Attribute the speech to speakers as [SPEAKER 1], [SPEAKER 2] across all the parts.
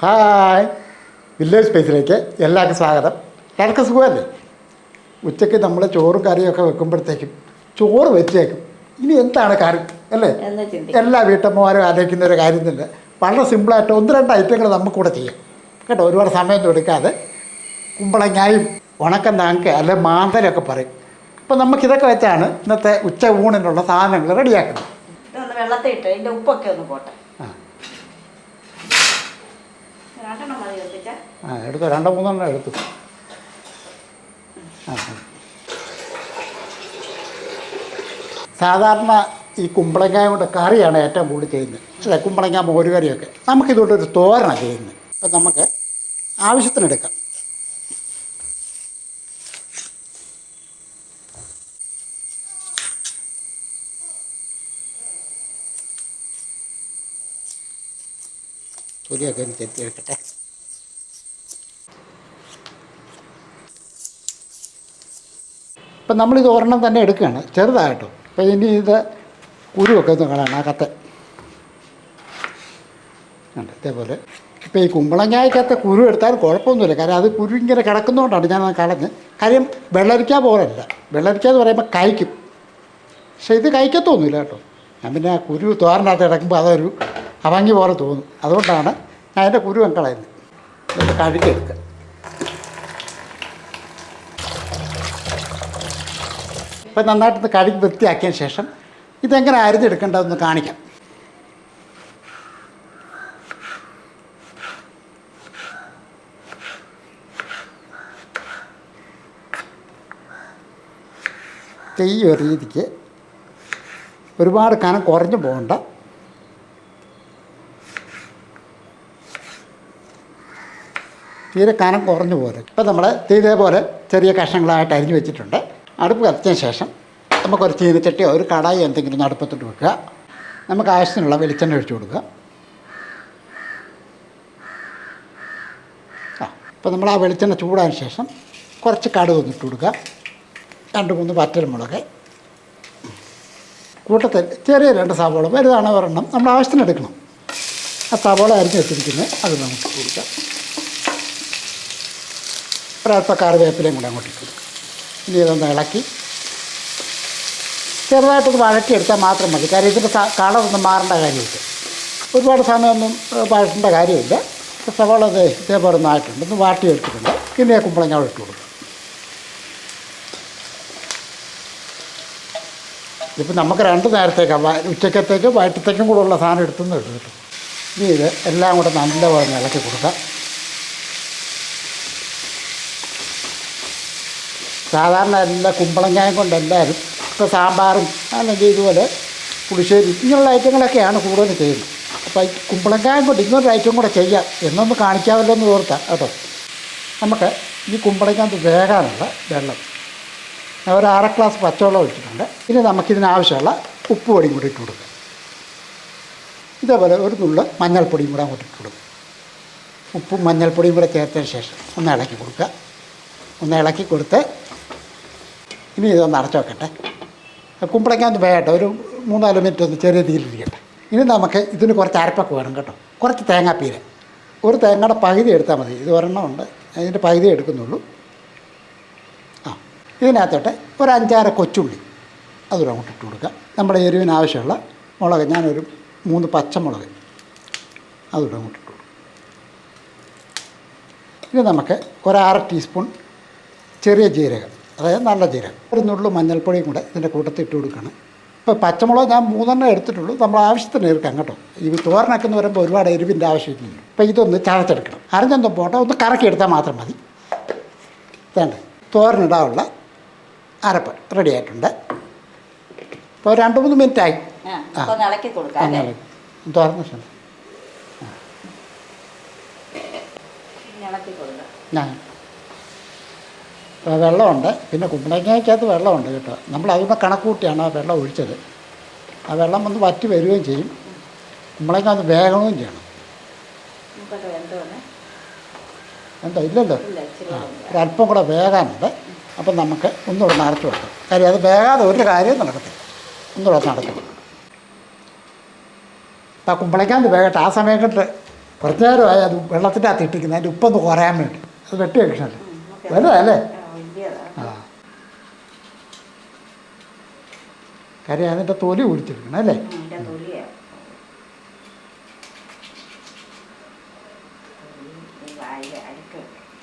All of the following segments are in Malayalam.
[SPEAKER 1] ഹായ്. വില്ലേജ് സ്പേസിലേക്ക് എല്ലാവർക്കും സ്വാഗതം. എല്ലാവർക്കും സുഖമല്ലേ? ഉച്ചയ്ക്ക് നമ്മൾ ചോറും കറിയൊക്കെ വെക്കുമ്പോഴത്തേക്കും ചോറ് വെച്ചേക്കും. ഇനി എന്താണ് കറി അല്ലേ? എല്ലാ വീട്ടമ്മമാരും ആലോചിക്കുന്ന ഒരു കാര്യം തന്നെ. വളരെ സിമ്പിളായിട്ട് ഒന്ന് രണ്ട് ഐറ്റങ്ങൾ നമുക്കിവിടെ ചെയ്യാം. കേട്ടോ? ഒരുപാട് സമയം എടുക്കാതെ. കുമ്പളങ്ങായും ഉണക്കം നാങ്ക അല്ലെ മാന്തലൊക്കെ പറയും. അപ്പോൾ നമുക്കിതൊക്കെ വെച്ചാണ് ഇന്നത്തെ ഉച്ച ഊണിനുള്ള സാധനങ്ങൾ റെഡിയാക്കുന്നത്.
[SPEAKER 2] ഇട്ട് ഇതിന്റെ ഉപ്പൊക്കെ ഒന്ന് പോട്ടെ.
[SPEAKER 1] ആ എടുത്തു രണ്ടോ മൂന്നെണ്ണം എടുത്തു. സാധാരണ ഈ കുമ്പളങ്ങ കൊണ്ട് കറിയാണ് ഏറ്റവും കൂടുതൽ ചെയ്യുന്നത്. അല്ലെ കുമ്പളങ്ങ മോരുകറിയൊക്കെ. നമുക്കിതുകൊണ്ടൊരു തോരണ ചെയ്യുന്നത്. അപ്പം നമുക്ക് ആവശ്യത്തിനെടുക്കാം. തൊലിയൊക്കെ ഒന്ന് ചെത്തി വെക്കട്ടെ. ഇപ്പം നമ്മളിത് ഒരെണ്ണം തന്നെ എടുക്കുകയാണ്. ചെറുതായിട്ടോ. അപ്പോൾ ഇനി ഇത് കുരുവൊക്കെ ഒന്ന് കാണാണ് ആ കത്ത്. ഉണ്ട് ഇതേപോലെ. ഇപ്പോൾ ഈ കുമ്പളങ്ങായ്ക്കകത്തെ കുരു എടുത്താൽ കുഴപ്പമൊന്നുമില്ല. കാര്യം അത് കുരു ഇങ്ങനെ കിടക്കുന്നതുകൊണ്ടാണ് ഞാൻ കളഞ്ഞ്. കാര്യം വെള്ളരിക്ക പോലല്ല. വെള്ളരിക്ക എന്ന് പറയുമ്പോൾ കഴിക്കും. പക്ഷേ ഇത് കഴിക്കത്തൊന്നുമില്ല കേട്ടോ. ഞാൻ പിന്നെ ആ കുരു തോരനകത്ത് കിടക്കുമ്പോൾ അതൊരു അവങ്ങി പോലെ തോന്നും. അതുകൊണ്ടാണ് ഞാൻ അതിന്റെ കുരു അങ്ങ് കളയുന്നത് ഇത് കഴുകിയെടുക്കുക. ഇപ്പം നന്നായിട്ടൊന്ന് കഴുകി വൃത്തിയാക്കിയതിന് ശേഷം ഇതെങ്ങനെ അരിഞ്ഞെടുക്കേണ്ടതെന്ന് കാണിക്കാം. ഈ ഒരു രീതിക്ക് ഒരുപാട് കനം കുറഞ്ഞു പോകണ്ട. തീരെ കനം കുറഞ്ഞു പോലെ ഇപ്പം നമ്മൾ ഇതേപോലെ ചെറിയ കഷ്ണങ്ങളായിട്ട് അരിഞ്ഞു വെച്ചിട്ടുണ്ട്. അടുപ്പ് കത്തിച്ചതിന് ശേഷം നമുക്കൊരു ചീനച്ചട്ടിയോ ഒരു കടായി എന്തെങ്കിലും അടുപ്പത്തിട്ട് വെക്കുക. നമുക്ക് ആവശ്യത്തിനുള്ള വെളിച്ചെണ്ണ ഒഴിച്ചു കൊടുക്കുക. ആ അപ്പോൾ നമ്മൾ ആ വെളിച്ചെണ്ണ ചൂടാൻ ശേഷം കുറച്ച് കടുക് ഒന്നിട്ട് കൊടുക്കുക. രണ്ട് മൂന്ന് വറ്റൽമുളക്. കൂട്ടത്തിൽ ചെറിയ രണ്ട് സവോള വലുതാണ് ഒരെണ്ണം നമ്മൾ ആവശ്യത്തിന് എടുക്കണം. ആ സവോള അരിഞ്ഞ് വെച്ചിരിക്കുന്നത് അത് നമുക്ക് കൊടുക്കാം. ഒരല്പ കറിവേപ്പിലയും കൂടെ അങ്ങോട്ട് ഇട്ട് കൊടുക്കുക ഇനി ഇതൊന്ന് ഇളക്കി. ചെറുതായിട്ടൊന്ന് വഴറ്റിയെടുത്താൽ മാത്രം മതി. കാര്യം ഇതിന്റെ കളറൊന്നും മാറേണ്ട കാര്യമില്ല. ഒരുപാട് സമയമൊന്നും വഴറ്റേണ്ട കാര്യമില്ല. സവാള ഇതേപോലെ ഒന്നായിട്ടുണ്ട് ഒന്ന് വാട്ടിയെടുത്തിട്ടുണ്ട് ഇനി കുമ്പളങ്ങ ഇട്ട് കൊടുക്കും. ഇപ്പം നമുക്ക് രണ്ട് നേരത്തേക്കാണ്. ഉച്ചക്കത്തേക്കും വയറ്റത്തേക്കും കൂടെ ഉള്ള സാധനം എടുത്തുനിന്ന് എടുത്തു കേട്ടോ. ഇനി ഇത് എല്ലാം കൂടെ നല്ലപോലെ ഇളക്കി കൊടുക്കാം. സാധാരണ എല്ലാ കുമ്പളങ്ങായം കൊണ്ട് എല്ലാവരും ഇപ്പോൾ സാമ്പാറും അല്ലെങ്കിൽ ഇതുപോലെ പുളിശ്ശേരി ഇങ്ങനെയുള്ള ഐറ്റങ്ങളൊക്കെയാണ് കൂടുതൽ ചെയ്യുന്നത്. അപ്പോൾ ഈ കുമ്പളങ്ങായം കൊണ്ട് ഇങ്ങനൊരു ഐറ്റം കൂടെ ചെയ്യാം എന്നൊന്ന് കാണിക്കാമല്ലോ എന്ന് ഓർത്താം കേട്ടോ. നമുക്ക് ഈ കുമ്പളങ്ങാത്ത് വേകാനുള്ള വെള്ളം. ഒരു അര ഗ്ലാസ് പച്ചവെള്ളം ഒഴിച്ചിട്ടുണ്ട്. ഇനി നമുക്കിതിനാവശ്യമുള്ള ഉപ്പ് പൊടിയും കൂടി ഇട്ട് കൊടുക്കുക ഇതേപോലെ ഒരു നുള്ള മഞ്ഞൾപ്പൊടിയും കൂടെ അങ്ങോട്ട് ഇട്ട് കൊടുക്കുക ഉപ്പും മഞ്ഞൾപ്പൊടിയും കൂടെ ചേർത്തതിന് ശേഷം ഒന്ന് ഇളക്കി കൊടുക്കുക. ഒന്ന് ഇളക്കി കൊടുത്ത് ഇനി ഇതൊന്ന് അടച്ചു വെക്കട്ടെ കുമ്പളങ്ങാന്ന് വേകട്ടെ ഒരു മൂന്നാൽ മിനിറ്റ് ഒന്ന് ചെറിയ തീയിലിരിക്കട്ടെ. ഇനി നമുക്ക് ഇതിന് കുറച്ച് അരപ്പൊക്കെ വേണം കേട്ടോ. കുറച്ച് തേങ്ങാപ്പീര. ഒരു തേങ്ങയുടെ പകുതി എടുത്താൽ മതി. ഇത് ഒരെണ്ണം ഉണ്ട്. അതിന്റെ പകുതി എടുക്കുന്നുള്ളൂ. ആ ഇതിനകത്തോട്ടെ ഒരു അഞ്ചാറ് കൊച്ചുള്ളി. അതൊരു അങ്ങോട്ട് ഇട്ട് കൊടുക്കുക നമ്മുടെ എരിവിന് ആവശ്യമുള്ള മുളക്. ഞാനൊരു മൂന്ന് പച്ചമുളക് അതൊരു അങ്ങോട്ട് ഇട്ട് കൊടുക്കും. ഇനി നമുക്ക് ഒരു അര ടീസ്പൂൺ ചെറിയ ജീരകം. അതായത് നല്ല ജീരകം. ഒരു നുള്ളു മഞ്ഞൾപ്പൊടിയും കൂടെ ഇതിന്റെ കൂട്ടത്തിൽ ഇട്ട് കൊടുക്കണം ഇപ്പോൾ പച്ചമുളക് ഞാൻ മൂന്നെണ്ണം എടുത്തിട്ടുള്ളൂ. നമ്മൾ ആവശ്യത്തിന് എടുക്കാം കേട്ടോ. ഈ തോരനൊക്കെ എന്ന് പറയുമ്പോൾ ഒരുപാട് എരിവിന്റെ ആവശ്യമില്ല അപ്പോൾ ഇതൊന്ന് ചതച്ചെടുക്കണം. അരഞ്ഞൊന്നും പോട്ടെ. ഒന്ന് കറക്കി എടുത്താൽ മാത്രം മതി. വേണ്ട തോരനിടാനുള്ള അരപ്പ് റെഡി ആയിട്ടുണ്ട്. ഇപ്പോൾ രണ്ട് മൂന്ന് മിനിറ്റ് ആയി
[SPEAKER 2] ആ അപ്പൊ
[SPEAKER 1] വെള്ളമുണ്ട്. പിന്നെ കുമ്പളങ്ങയ്ക്കകത്ത് വെള്ളമുണ്ട് കേട്ടോ. നമ്മൾ അതൊന്ന് കണക്ക് കൂട്ടിയാണ് ആ വെള്ളം ഒഴിച്ചത്. ആ വെള്ളം ഒന്ന് വറ്റി വരികയും ചെയ്യും. കുമ്പളങ്ങ അത് വേഗവും ചെയ്യണം എന്താ ഇല്ലല്ലോ. ആ. ഒരല്പം കൂടെ വേകാനുണ്ട്. അപ്പം നമുക്ക് ഒന്നുകൂടെ നടത്തി വെക്കാം കാര്യം അത് വേകാതെ ഒരു കാര്യവും നടക്കത്തില്ല. ഒന്നുകൂടെ നടക്കും അപ്പം കുമ്പളയ്ക്കാന്ന് വേകട്ടെ. ആ സമയം കണ്ട് കുറച്ച് നേരമായി അത് വെള്ളത്തിന്റെ അകത്ത് ഇട്ടിരിക്കുന്നത്. അതിന്റെ ഉപ്പൊന്ന് കുറയാൻ വേണ്ടി. അത് വെട്ടി വെക്കണല്ലേ വലുതല്ലേ
[SPEAKER 2] ആ,
[SPEAKER 1] ആ കാര്യം അതിന്റെ തൊലി കുടിച്ചെടുക്കണം അല്ലേ?
[SPEAKER 2] ഇപ്പൊ എല്ലാരും തൊലിയാ.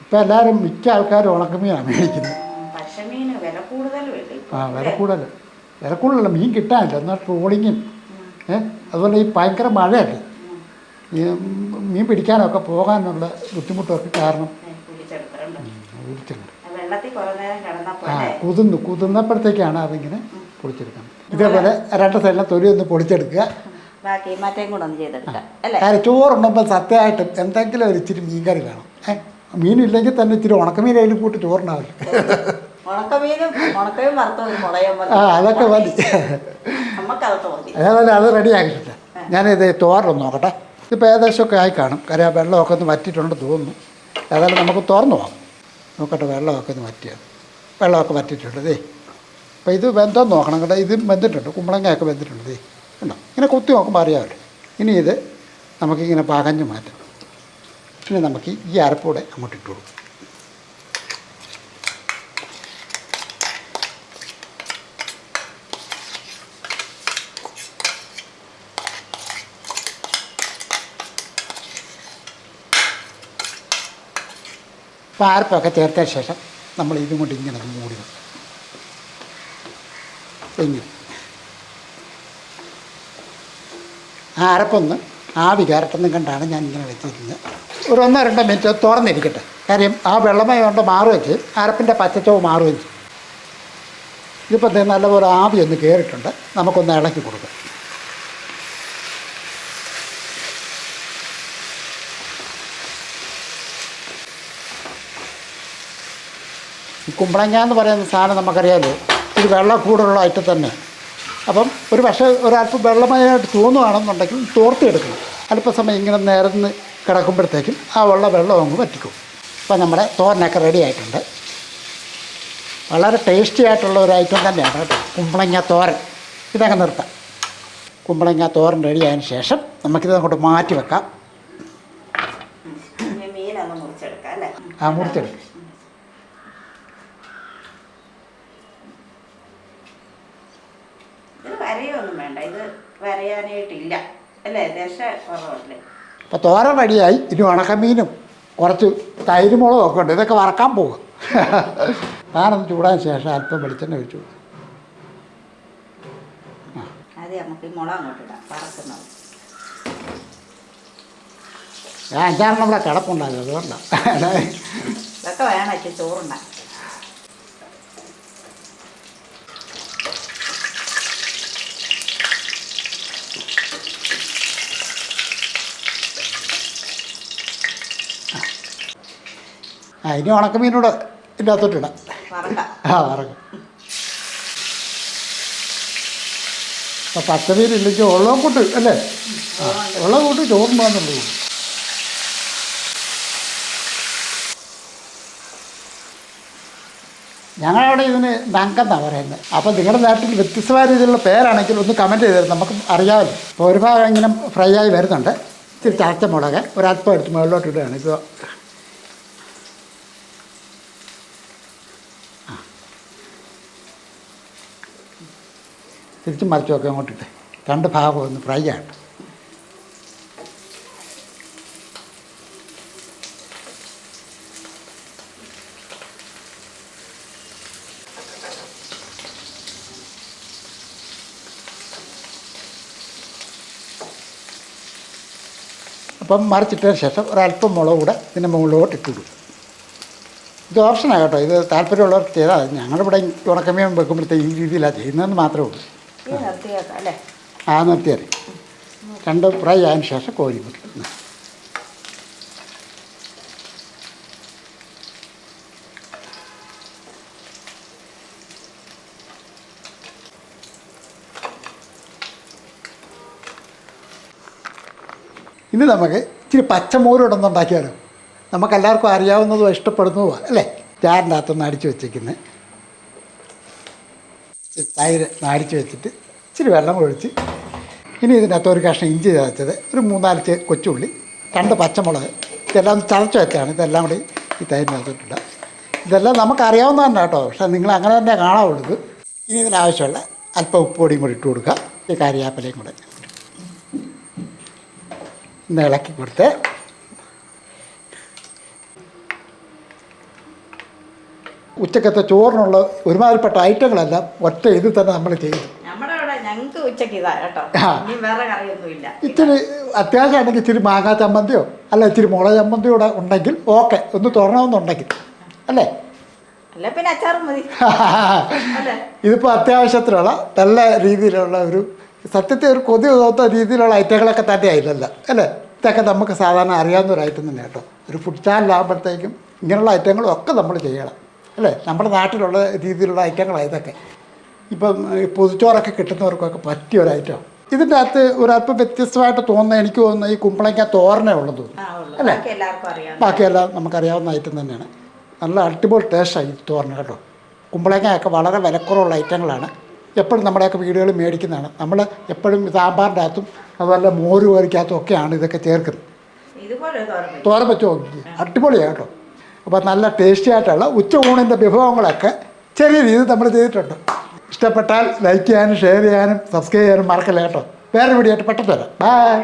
[SPEAKER 1] ഇപ്പം എല്ലാവരും മിക്ക ആൾക്കാരും ഉണക്കമീനാണ് മേടിക്കുന്നത്
[SPEAKER 2] വില
[SPEAKER 1] ആ വില? കൂടുതൽ. വില കൂടുതലല്ല മീൻ കിട്ടാനില്ല. എന്നാൽ ട്രോളിങ്ങും
[SPEAKER 2] ഏഹ്
[SPEAKER 1] ഏ അതുപോലെ ഈ ഭയങ്കര മഴയല്ലേ. ഈ മീൻ പിടിക്കാനൊക്കെ പോകാനുള്ള ബുദ്ധിമുട്ടൊക്കെ കാരണം
[SPEAKER 2] വെള്ളത്തിൽ
[SPEAKER 1] കുതിർന്നു കുതിർന്നപ്പോഴത്തേക്കാണ് അതിങ്ങനെ പൊടിച്ചെടുക്കുന്നത്. ഇതേപോലെ രണ്ട് സൈഡിലെ തൊലി ഒന്ന് പൊടിച്ചെടുക്കുക.
[SPEAKER 2] ബാക്കി മറ്റേം കൂടെ ഒന്ന് ചെയ്തെടുക്കാം. അല്ലേ?
[SPEAKER 1] കാര്യം ചോറുണ്ടുമ്പോൾ സത്യമായിട്ടും എന്തെങ്കിലും ഒരു ഇച്ചിരി മീൻകറി വേണം. ഏഹ് മീനില്ലെങ്കിൽ തന്നെ ഇച്ചിരി ഉണക്കമീൻ അതിൽ കൂട്ടി ചോറുണ്ടാവില്ല ആ അതൊക്കെ മതി. അതേപോലെ അത് റെഡി ആക്കിയിട്ടില്ല ഞാനിത് തോരൊന്ന് നോക്കട്ടെ. ഇതിപ്പോൾ ഏകദേശമൊക്കെ ആയി കാണും. കാര്യം ആ വെള്ളമൊക്കെ ഒന്ന് വറ്റിയിട്ടുണ്ടെന്ന് തോന്നുന്നു. ഏതായാലും നമുക്ക് തുറന്നു പോകാം നോക്കട്ടെ വെള്ളമൊക്കെ ഒന്ന് വറ്റിയത് വെള്ളമൊക്കെ വറ്റിയിട്ടുണ്ട് ദേ. അപ്പോൾ ഇത് വെന്തോന്ന് നോക്കണം കേട്ടോ. ഇത് വെന്തിട്ടുണ്ട്. കുമ്പളങ്ങയൊക്കെ വെന്തിട്ടുണ്ട് ദേ. ഉണ്ടോ ഇങ്ങനെ കുത്തി നോക്കുമ്പോൾ അറിയാമല്ലോ. ഇനി ഇത് നമുക്കിങ്ങനെ പകഞ്ഞ് മാറ്റണം ഇനി നമുക്ക് ഈ അരപ്പൂടെ അങ്ങോട്ട് ഇട്ട് കൊടുക്കും. അപ്പോൾ അരപ്പൊക്കെ ചേർത്തതിന് ശേഷം നമ്മൾ ഇതും കൊണ്ട് ഇങ്ങനെ മൂടി ഇങ്ങനെ ആ അരപ്പൊന്ന് ആ വികാരത്തൊന്നും കണ്ടാണ് ഞാൻ ഇങ്ങനെ വെച്ചിരുന്നത്. ഒരു ഒന്നോ രണ്ടോ മിനിറ്റ് തുറന്നിരിക്കട്ടെ. കാര്യം ആ വെള്ളമയം കൊണ്ട് മാറുകയും ചെയ്യും. അരപ്പിന്റെ പച്ചച്ചവ് മാറുകയും ചെയ്യും. ഇതിപ്പോൾ നല്ലപോലെ ആവി ഒന്ന് കയറിയിട്ടുണ്ട്. നമുക്കൊന്ന് ഇളക്കി കൊടുക്കാം. ഈ കുമ്പളങ്ങ എന്ന് പറയുന്ന സാധനം നമുക്കറിയാലോ. ഇത് വെള്ളം കൂടുതലുള്ള ഐറ്റം തന്നെ. അപ്പം ഒരു പക്ഷേ ഒരല്പം വെള്ളമയമായിട്ട് തോന്നുകയാണെന്നുണ്ടെങ്കിൽ തോർത്തിയെടുക്കണം. അല്പസമയം ഇങ്ങനെ നിരന്ന് കിടക്കുമ്പോഴത്തേക്കും ആ ഉള്ള വെള്ളം അങ്ങ് പറ്റിക്കും അപ്പം നമ്മുടെ തോരനൊക്കെ റെഡി ആയിട്ടുണ്ട്. വളരെ ടേസ്റ്റി ആയിട്ടുള്ള ഒരു ഐറ്റം തന്നെയാണ് കേട്ടോ. കുമ്പളങ്ങ തോരൻ. ഇതൊക്കെ നിർത്താം. കുമ്പളങ്ങ തോരൻ റെഡി ആയതിനു ശേഷം നമുക്കിത് അങ്ങോട്ട് മാറ്റി വെക്കാം. ആ മുറിച്ചെടുക്കും
[SPEAKER 2] ഇത് വരയൊന്നും വേണ്ട ഇത് വരയാനായിട്ടില്ല. അല്ലേ? ദശ കുറവല്ലേ
[SPEAKER 1] അപ്പോൾ തോരൻ റെഡിയായി. ഇനി ഉണക്കമീനും കുറച്ച് തൈര് മുളകും ഒക്കെ ഉണ്ട്. ഇതൊക്കെ വറക്കാൻ പോകും ഞാനൊന്ന് ചൂടാൻ ശേഷം അല്പം വെളിച്ചെണ്ണ ഒഴിച്ചു
[SPEAKER 2] അതെ നമുക്ക് ഈ മുളക് അങ്ങോട്ട് ഇടാം. വറക്കുന്നത്.
[SPEAKER 1] ഞാൻ അഞ്ചാറെണ്ണം ഇവിടെ കിടപ്പുണ്ടായിരുന്നു. അതുകൊണ്ടാണ്
[SPEAKER 2] ഇതൊക്കെ വേണം ഇച്ചിരി
[SPEAKER 1] ആ ഇനി ഉണക്കമീനൂടെ ഇതിന്റെ അകത്തോട്ടിടാം ആ വറക്കും. അപ്പം പച്ചമീൻ ഇല്ലെങ്കിൽ ഉള്ളതും കൂട്ട് അല്ലേ? ആ വെള്ളം കൂട്ട് ചോറുണ്ടാകുന്നുള്ളൂ ഞങ്ങളവിടെ ഇതിന് നങ്കെന്നാണ് പറയുന്നത്. അപ്പോൾ നിങ്ങളുടെ നാട്ടിൽ വ്യത്യസ്തമായ രീതിയിലുള്ള പേരാണെങ്കിൽ ഒന്ന് കമന്റ് ചെയ്തത് നമുക്ക് അറിയാമല്ലോ. അപ്പോൾ ഒരു ഭാഗം ഇങ്ങനെ ഫ്രൈ ആയി വരുന്നുണ്ട്. ഇത്തിരി ചാച്ച മുളക് ഒരല്പം എടുത്ത് മുകളിലോട്ട് ഇടുകയാണ്. ഇപ്പോൾ തിരിച്ചും മറിച്ചുമൊക്കെ അങ്ങോട്ടിട്ട് രണ്ട് ഭാഗം ഒന്ന് ഫ്രൈ ആണ് അപ്പം മറിച്ചിട്ടതിന് ശേഷം ഒരല്പം മുളക് കൂടെ ഇതിന്റെ മുകളിലോട്ട് ഇട്ടിടും ഇത് ഓപ്ഷനാണ് കേട്ടോ. ഇത് താല്പര്യമുള്ളവർക്ക് ചെയ്താൽ. ഞങ്ങളിവിടെ ഉണക്കമീൻ വെക്കുമ്പോഴത്തേക്ക് ഈ രീതിയിലാണ് ചെയ്യുന്നതെന്ന് മാത്രമേ ഉള്ളൂ. ആ നിർത്തിയാൽ രണ്ട് ഫ്രൈ ആയതിനു ശേഷം കോരി മുറിക്കും ഇനി നമുക്ക് ഇച്ചിരി പച്ചമോരിടൊന്നും ഉണ്ടാക്കിയാലോ നമുക്കെല്ലാവർക്കും അറിയാവുന്നതും ഇഷ്ടപ്പെടുന്നതുമാണ് അല്ലേ? ചാറിന്റെ അകത്തൊന്ന് അടിച്ചു വെച്ചേക്കുന്നത് തൈര് അടിച്ചു വെച്ചിട്ട് ഇച്ചിരി വെള്ളം ഒഴിച്ച് ഇനി ഇതിനകത്ത് ഒരു കഷ്ണം ഇഞ്ചി ചതച്ചത് ഒരു മൂന്നാൽ കൊച്ചുള്ളി രണ്ട് പച്ചമുളക് ഇതെല്ലാം ചതച്ച് വെച്ചാണ് ഇതെല്ലാം കൂടി ഈ തൈരിനകത്തിട്ടില്ല ഇതെല്ലാം നമുക്കറിയാവുന്ന തന്നെ കേട്ടോ പക്ഷേ നിങ്ങൾ അങ്ങനെ തന്നെ കാണാവുള്ളൂ ഇനി ഇതിനാവശ്യമുള്ള അല്പം ഉപ്പ് പൊടിയും കൂടി ഇട്ട് കൊടുക്കുക ഈ കാര്യാപ്പലയും കൂടെ. ഇന്ന് ഇളക്കി കൊടുത്ത് ഉച്ചക്കത്തെ ചോറിനുള്ള ഒരുമാതിരിപ്പെട്ട ഐറ്റങ്ങളെല്ലാം ഒറ്റ ഇതിൽ തന്നെ നമ്മൾ
[SPEAKER 2] ഇവിടെ ഞങ്ങൾക്ക് ഉച്ചയ്ക്ക് ഇതാ കേട്ടോ. വേറെ കറിയൊന്നുമില്ല.
[SPEAKER 1] ഇത്തിരി അത്യാവശ്യമാണെങ്കിൽ ഇച്ചിരി മാങ്ങാ ചമ്മന്തിയോ അല്ല ഇച്ചിരി മുളക് ചമ്മന്തിയോ കൂടെ ഉണ്ടെങ്കിൽ ഓക്കെ ഒന്ന് തുറണമെന്നുണ്ടെങ്കിൽ. അല്ലേ?
[SPEAKER 2] അല്ല പിന്നെ അച്ചാറും മതി.
[SPEAKER 1] ഇതിപ്പോൾ അത്യാവശ്യത്തിലുള്ള നല്ല രീതിയിലുള്ള ഒരു സത്യത്തെ ഒരു കൊതി തോത്ത രീതിയിലുള്ള ഐറ്റങ്ങളൊക്കെ തന്നെ ആയില്ലല്ലോ അല്ലേ? ഇതൊക്കെ നമുക്ക് സാധാരണ അറിയാവുന്ന ഒരു ഐറ്റം തന്നെ കേട്ടോ. ഒരു ഫുഡ് ചാനലാകുമ്പോഴത്തേക്കും ഇങ്ങനെയുള്ള ഐറ്റങ്ങളും ഒക്കെ നമ്മൾ ചെയ്യണം. അല്ലേ? നമ്മുടെ നാട്ടിലുള്ള രീതിയിലുള്ള ഐറ്റങ്ങളാണ് ഇതൊക്കെ. ഇപ്പം ഈ പൊതിച്ചോറൊക്കെ കിട്ടുന്നവർക്കൊക്കെ പറ്റിയ ഒരു ഐറ്റം ഇതിന്റെ അകത്ത് ഒരല്പം വ്യത്യസ്തമായിട്ട് തോന്നുന്ന എനിക്ക് തോന്നുന്ന ഈ കുമ്പളങ്ങ തോരനേ ഉള്ളത് തോന്നുന്നു അല്ലേ? ബാക്കിയെല്ലാം നമുക്കറിയാവുന്ന ഐറ്റം തന്നെയാണ്. നല്ല അടിപൊളി ടേസ്റ്റായി തോരൻ കേട്ടോ. കുമ്പളങ്ങയൊക്കെ വളരെ വിലക്കുറവുള്ള ഐറ്റങ്ങളാണ് എപ്പോഴും നമ്മുടെയൊക്കെ വീടുകളിൽ മേടിക്കുന്നതാണ്. നമ്മൾ എപ്പോഴും സാമ്പാറിന്റെ അകത്തും അതുപോലെ മോര് കോരിക്കകത്തും ഒക്കെയാണ് ഇതൊക്കെ ചേർക്കുന്നത്.
[SPEAKER 2] തോരൻ
[SPEAKER 1] വെച്ച്? നോക്കി അടിപൊളിയാണ് കേട്ടോ. അപ്പോൾ നല്ല ടേസ്റ്റി ആയിട്ടുള്ള ഉച്ച ഊണിന്റെ വിഭവങ്ങളൊക്കെ ചെറിയ രീതിയിൽ നമ്മൾ ചെയ്തിട്ടുണ്ട്. ഇഷ്ടപ്പെട്ടാൽ ലൈക്ക് ചെയ്യാനും ഷെയർ ചെയ്യാനും സബ്സ്ക്രൈബ് ചെയ്യാനും മറക്കല്ല കേട്ടോ. വേറെ വീഡിയോ ആയിട്ട് പെട്ടെന്ന് വരാം. ബൈ